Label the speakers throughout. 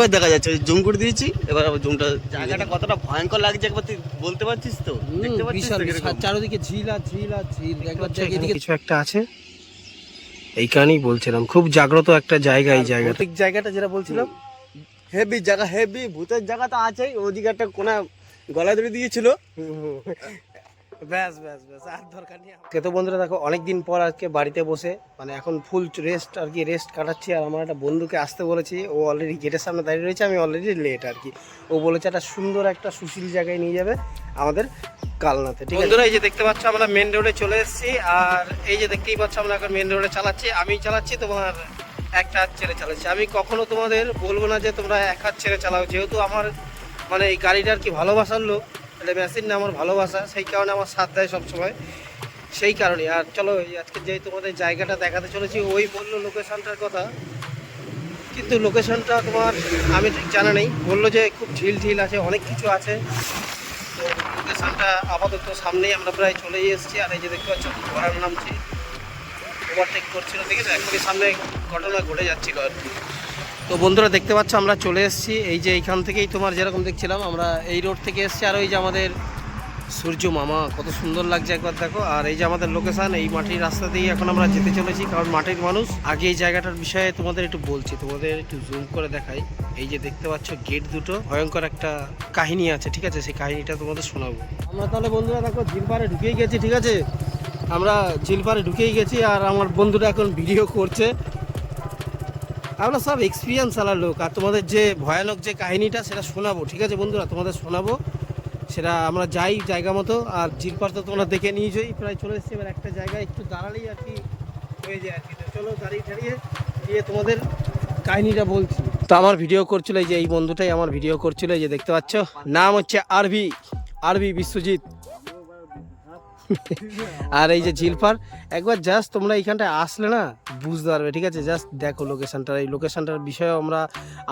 Speaker 1: এবার দেখা যাচ্ছে জুম করে দিয়েছি এবার আবার জুমটা জায়গাটা কতটা ভয়ঙ্কর লাগছে একবার তুই বলতে পারছিস তো? দেখতে পাচ্ছিস?
Speaker 2: চারিদিকে ঝিল আর ঝিল আর ঝিল। একবার এদিকে
Speaker 3: কিছু একটা আছে। এই কারণেই বলছিলাম খুব জাগ্রত একটা জায়গা এই জায়গা
Speaker 1: ঠিক জায়গাটা যেটা বলছিলাম হেভি জায়গা হেভি ভূতের জায়গা তো আছেই। ওদিকে একটা কোনা গলায় ধরে দিয়েছিল।
Speaker 3: ব্যাস ব্যাস ব্যাস, আর দরকার নেই তো বন্ধুরা দেখো, অনেকদিন পর আজকে বাড়িতে বসে মানে এখন ফুল রেস্ট আর কি রেস্ট কাটাচ্ছি, আর আমার একটা বন্ধুকে আসতে বলেছি, ও অলরেডি গেটের সামনে দাঁড়িয়ে রয়েছে, আমি অলরেডি লেট আর কি। ও বলেছে একটা সুন্দর একটা সুশীল জায়গায় নিয়ে যাবে আমাদের কালনাতে, ঠিক বন্ধুরা, এই যে দেখতে পাচ্ছ, আমরা মেন রোডে চলে এসেছি, আর এই যে দেখতেই পাচ্ছ, আমরা এখন মেন রোডে চালাচ্ছি আমি চালাচ্ছি, তোমার একটা হাত ছেড়ে চালাচ্ছি। আমি কখনো তোমাদের বলব না যে তোমরা এক হাত ছেড়ে চালাও, যেহেতু আমার মানে এই গাড়িটার কি ভালোবাসার লোক এটা মেশিন না, আমার ভালোবাসা, সেই কারণে আমার সাথ দেয় সবসময়। সেই কারণে। আর চলো আজকে যে তোমাদের জায়গাটা দেখাতে চলেছি, ওই বলল লোকেশনটার কথা। কিন্তু লোকেশনটা তোমার, আমি ঠিক জানা নেই। বলল যে খুব ঝিল ঝিল আছে, অনেক কিছু আছে। তো লোকেশনটা আপাতত সামনেই আমরা প্রায় চলেই এসেছি। আর এই যে দেখতে পাচ্ছ, ঘোড়ার নামছি ওভারটেক করছিল আছে? এখনই সামনে ঘটনা ঘটে যাচ্ছিল আর কি তো বন্ধুরা দেখতে পাচ্ছ, আমরা চলে এসেছি। এই যে এইখান থেকেই তোমার যেরকম দেখছিলাম, আমরা এই রোড থেকে এসেছি, আর ওই যে আমাদের সূর্য মামা, কত সুন্দর লাগছে একবার দেখো। আর এই যে আমাদের লোকেশান এই মাটির রাস্তা দিয়েই এখন আমরা যেতে চলেছি, কারণ মাটির মানুষ। আগে এই জায়গাটার বিষয়ে তোমাদের একটু বলছি, তোমাদের একটু জুম করে দেখাই। এই যে দেখতে পাচ্ছ গেট দুটো, ভয়ঙ্কর একটা কাহিনী আছে, ঠিক আছে? সেই কাহিনীটা তোমাদের শোনাবো। আমরা তাহলে বন্ধুরা দেখো ঝিল পাড়ে ঢুকেই গেছি, ঠিক আছে? আমরা ঝিল পাড়ে ঢুকেই গেছি, আর আমার বন্ধুরা এখন ভিডিও করছে। আমরা সব এক্সপিরিয়েন্স আলার লোক, আর তোমাদের যে ভয়ানক যে কাহিনীটা, সেটা শোনাবো, ঠিক আছে বন্ধুরা? তোমাদের শোনাবো। সেটা আমরা যাই জায়গা মতো, আর জিলপার তো তোমরা দেখে নিয়েছই প্রায় চলে এসেছি এবার একটা জায়গায়, একটু দাঁড়ালেই আর কি হয়ে যায় আর কি। চলো দাঁড়িয়ে দাঁড়িয়ে দিয়ে তোমাদের কাহিনীটা বলছি। তো আমার ভিডিও করছিল এই যে এই বন্ধুটাই আমার ভিডিও করছিল, এই যে দেখতে পাচ্ছ? নাম হচ্ছে আরবি আরবি বিশ্বজিৎ। আর এই যে ঝিলপার একবার জাস্ট তোমরা এইখানটায় আসলে না, বুঝতে পারবে, ঠিক আছে? জাস্ট দেখো লোকেশনটার এই লোকেশনটার বিষয়ে আমরা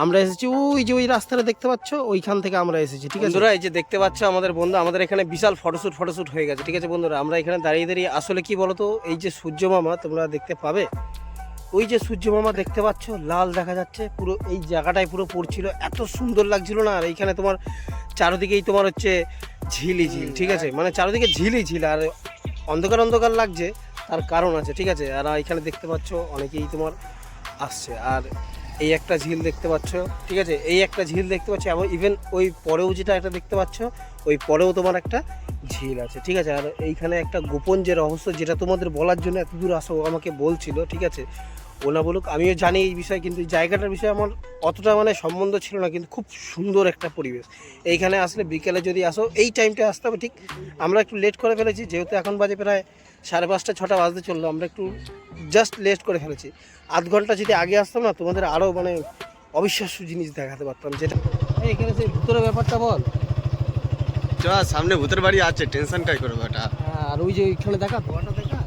Speaker 3: আমরা এসেছি, ওই যে ওই রাস্তাটা দেখতে পাচ্ছ, ওইখান থেকে আমরা এসেছি, ঠিক আছে? এই যে দেখতে পাচ্ছ আমাদের বন্ধু, আমাদের এখানে বিশাল ফটোশ্যুট ফটোশ্যুট হয়ে গেছে, ঠিক আছে বন্ধুরা? আমরা এখানে দাঁড়িয়ে দাঁড়িয়ে আসলে কি বলতো, এই যে সূর্য মামা, তোমরা দেখতে পাবে, ওই যে সূর্য মামা দেখতে পাচ্ছ, লাল দেখা যাচ্ছে, পুরো এই জায়গাটায় পুরো পড়ছিল, এত সুন্দর লাগছিল না, আর এইখানে তোমার চারদিকেই তোমার হচ্ছে ঝিলই ঝিল ঠিক আছে? মানে চারিদিকে ঝিলই ঝিল আর অন্ধকার অন্ধকার লাগছে তার কারণ আছে ঠিক আছে? আর এখানে দেখতে পাচ্ছ অনেকেই তোমার আসছে আর এই একটা ঝিল দেখতে পাচ্ছ ঠিক আছে? এই একটা ঝিল দেখতে পাচ্ছ এবং ইভেন ওই পরেও যেটা একটা দেখতে পাচ্ছ ওই পরেও তোমার একটা ঝিল আছে ঠিক আছে? আর এইখানে একটা গোপন যে রহস্য যেটা তোমাদের বলার জন্য এত দূর আসো আমাকে বলছিল ঠিক আছে? ওনা বলুক আমিও জানি এই বিষয়ে কিন্তু জায়গাটার বিষয়ে আমার অতটা মানে সম্বন্ধ ছিল না কিন্তু খুব সুন্দর একটা পরিবেশ। এইখানে আসলে বিকেলে যদি আসো এই টাইমটা আসতে হবে ঠিক? আমরা একটু লেট করে ফেলেছি যেহেতু এখন বাজে প্রায় সাড়ে পাঁচটা ছটা বাজতে চলল আমরা একটু জাস্ট লেট করে ফেলেছি। আধ ঘণ্টা যদি আগে আসতাম না তোমাদের আরও মানে অবিশ্বাস্য জিনিস দেখাতে পারতাম যেটা এখানে সেই ভিতরে ব্যাপারটা বল।
Speaker 1: চ সামনে ভূতের বাড়ি আছে টেনশন কাই করব এটা?
Speaker 3: হ্যাঁ, আর ওই যে ওইখানে দেখা ধোয়াটা দেখা?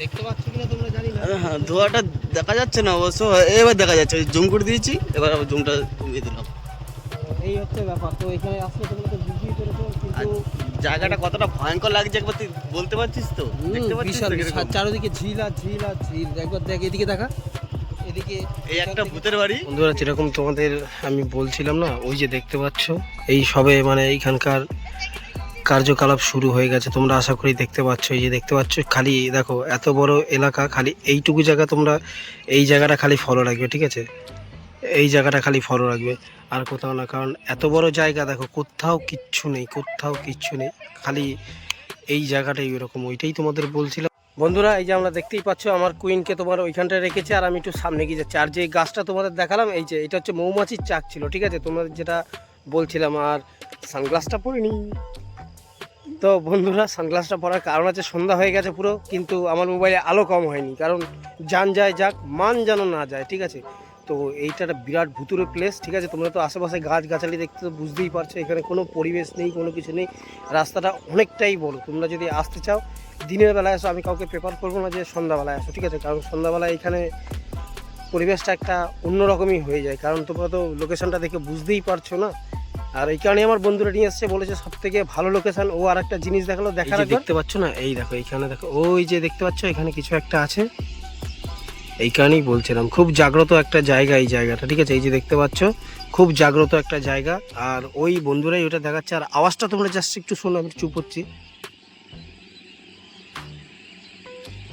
Speaker 3: দেখতে পাচ্ছ কিনা তোমরা জানি না।
Speaker 1: হ্যাঁ ধোয়াটা দেখা যাচ্ছে না অবশ্য এবার দেখা যাচ্ছে জুম করে দিয়েছি এবার আবার জুমটা কমিয়ে দিলাম।
Speaker 3: এই হচ্ছে ব্যাপার তো এখানে আসলে তোমরা তো বুঝতেই পেরেছ কিন্তু
Speaker 1: জায়গাটা কতটা ভয়ঙ্কর লাগছে একবার তুই বলতে পারছিস তো? দেখতে পাচ্ছিস তো
Speaker 2: চারিদিকে ঝিল আর ঝিল আর ঝিল। একবার দেখ এদিকে দেখা। এদিকে
Speaker 1: এই একটা ভূতের বাড়ি।
Speaker 3: বন্ধুরা যেরকম তোমাদের আমি বলছিলাম না ওই যে দেখতে পাচ্ছ এই সবে মানে এইখানকার কার্যকলাপ শুরু হয়ে গেছে। তোমরা আশা করি দেখতে পাচ্ছ, এই যে দেখতে পাচ্ছ, খালি দেখো, এত বড় এলাকা, খালি এইটুকু জায়গা তোমরা এই জায়গাটা খালি ফলো রাখবে, ঠিক আছে? এই জায়গাটা খালি ফলো রাখবে। আর কোথাও না, কারণ এত বড় জায়গা, দেখো, কোথাও কিচ্ছু নেই, কোথাও কিচ্ছু নেই, খালি এই জায়গাটাই এরকম ওইটাই তোমাদের বলছিলাম। বন্ধুরা, এই যে আমরা দেখতেই পাচ্ছ, আমার কুইনকে তোমার ওইখানটায় রেখেছে, আর আমি একটু সামনে গিয়ে যাচ্ছি। আর যে গাছটা তোমাদের দেখালাম, এই যে, এটা হচ্ছে মৌমাছির চাক ছিল, ঠিক আছে? তোমাদের যেটা বলছিলাম, আর সানগ্লাসটা পরিনি তো বন্ধুরা, সানগ্লাসটা পরার কারণ আছে সন্ধ্যা হয়ে গেছে পুরো, কিন্তু আমার মোবাইলে আলো কম হয়নি, কারণ যান যায় যাক, মান যেন না যায়, ঠিক আছে? তো এইটা একটা বিরাট ভুতুরে প্লেস ঠিক আছে? তোমরা তো আশেপাশে গাছ গাছালি দেখতে তো বুঝতেই পারছ, এখানে কোনো পরিবেশ নেই, কোনো কিছু নেই। রাস্তাটা অনেকটাই বড়, তোমরা যদি আসতে চাও, দিনের বেলায় আসো আমি কাউকে প্রেফার করব না যে সন্ধ্যাবেলায় আসো, ঠিক আছে? কারণ সন্ধ্যাবেলায় এখানে পরিবেশটা একটা অন্যরকমই হয়ে যায়, কারণ তোমরা তো লোকেশনটা দেখে বুঝতেই পারছ না। আর এই কারণে আমার বন্ধুরা নিয়ে এসছে বলেছে সব থেকে ভালো লোকেশন ও আর একটা জিনিস দেখাল দেখার দেখতে পাচ্ছ না? এই দেখো এইখানে দেখো। ওই যে দেখতে পাচ্ছ এখানে কিছু একটা আছে। এই কারণেই বলছিলাম খুব জাগ্রত একটা জায়গা এই জায়গাটা ঠিক আছে? এই যে দেখতে পাচ্ছ খুব জাগ্রত একটা জায়গা। আর ওই বন্ধুরাই ওটা দেখাচ্ছে। আর আওয়াজটা তোমরা জাস্ট একটু শোনো আমি চুপ হচ্ছি।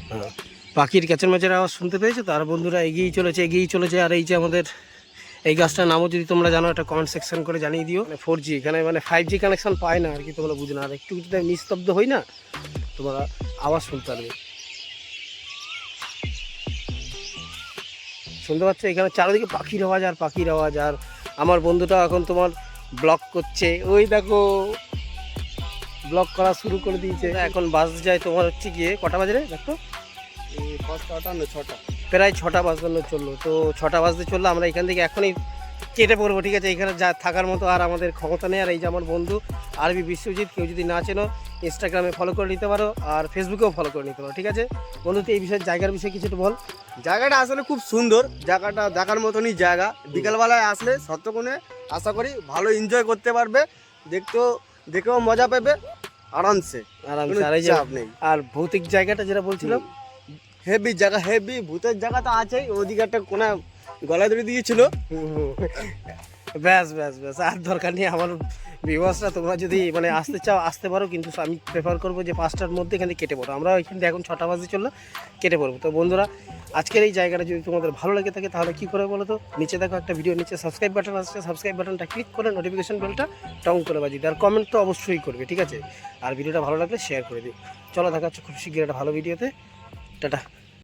Speaker 3: হ্যাঁ, পাখির ক্যাচের ম্যাচের আওয়াজ শুনতে পেয়েছ? তো আর বন্ধুরা এগিয়েই চলেছে এগিয়েই চলেছে। আর এই যে আমাদের এই গাছটার নামও যদি তোমরা জানো, একটা কমেন্ট সেকশন করে জানিয়ে দিও। মানে ফোর জি এখানে মানে ফাইভ জি কানেকশন পায় না, আর কি তোমরা বুঝো না আর একটু যদি নিস্তব্ধ হই না, তোমরা আওয়াজ শুনতে পারবে। শুনতে পাচ্ছ? এখানে চারিদিকে পাখির আওয়াজ আর পাখির আওয়াজ, আর আমার বন্ধুটা এখন তোমার ব্লক করছে। ওই দেখো ব্লক করা শুরু করে দিয়েছে। এখন বাস যায় তোমার হচ্ছে গিয়ে কটা বাজে রে? দেখো
Speaker 1: পাঁচটা, আটান্ন, ছটা।
Speaker 3: প্রায় ছটা বাজতে চলল। তো ছটা বাজতে চলল আমরা এখান থেকে এখনই কেটে পড়ব ঠিক আছে? এখানে যা থাকার মতো আর আমাদের ক্ষমতা নেই। আর এই যে আমার বন্ধু আরবি বিশ্বজিৎ কেউ যদি না চেনো ইনস্টাগ্রামে ফলো করে নিতে পারো আর ফেসবুকেও ফলো করে নিতে পারো ঠিক আছে? বন্ধু এই বিষয়ে জায়গার বিষয়ে কিছু বল।
Speaker 1: জায়গাটা আসলে খুব সুন্দর। জায়গাটা দেখার মতনই জায়গা। বিকালবেলায় আসলে সত্যগুণে আশা করি ভালো এনজয় করতে পারবে। দেখতেও দেখেও মজা পাবে। আরামসে।
Speaker 3: আরামসে। আর ভৌতিক জায়গাটা যেটা বলছিলাম
Speaker 1: হেভি জায়গা হেভি ভূতের জায়গা তো আছেই। ওদিকে একটা কোনা গলা ধরে দিয়েছিল।
Speaker 3: ব্যাস ব্যাস ব্যাস, আর দরকার নেই আমার বিবাসটা তোমরা যদি মানে আসতে চাও, আসতে পারো, কিন্তু আমি প্রেফার করব যে পাঁচটার মধ্যে এখানে কেটে পড়ো। আমরা এখান থেকে এখন ছটা বাজে চলল, কেটে পড়ব। তো বন্ধুরা, আজকের এই জায়গাটা যদি তোমাদের ভালো লাগে থাকে, তাহলে কী করে বলো তো? নিচে দেখো একটা ভিডিও নিচে সাবস্ক্রাইব বাটন আসছে। সাবস্ক্রাইব বাটনটা ক্লিক করে নোটিফিকেশন বেলটা টং করে দিও। আর কমেন্ট তো অবশ্যই করবে, ঠিক আছে? আর ভিডিওটা ভালো লাগলে শেয়ার করে দিও। চলো, দেখা খুব শীঘ্রই একটা ভালো ভিডিওতে 对的。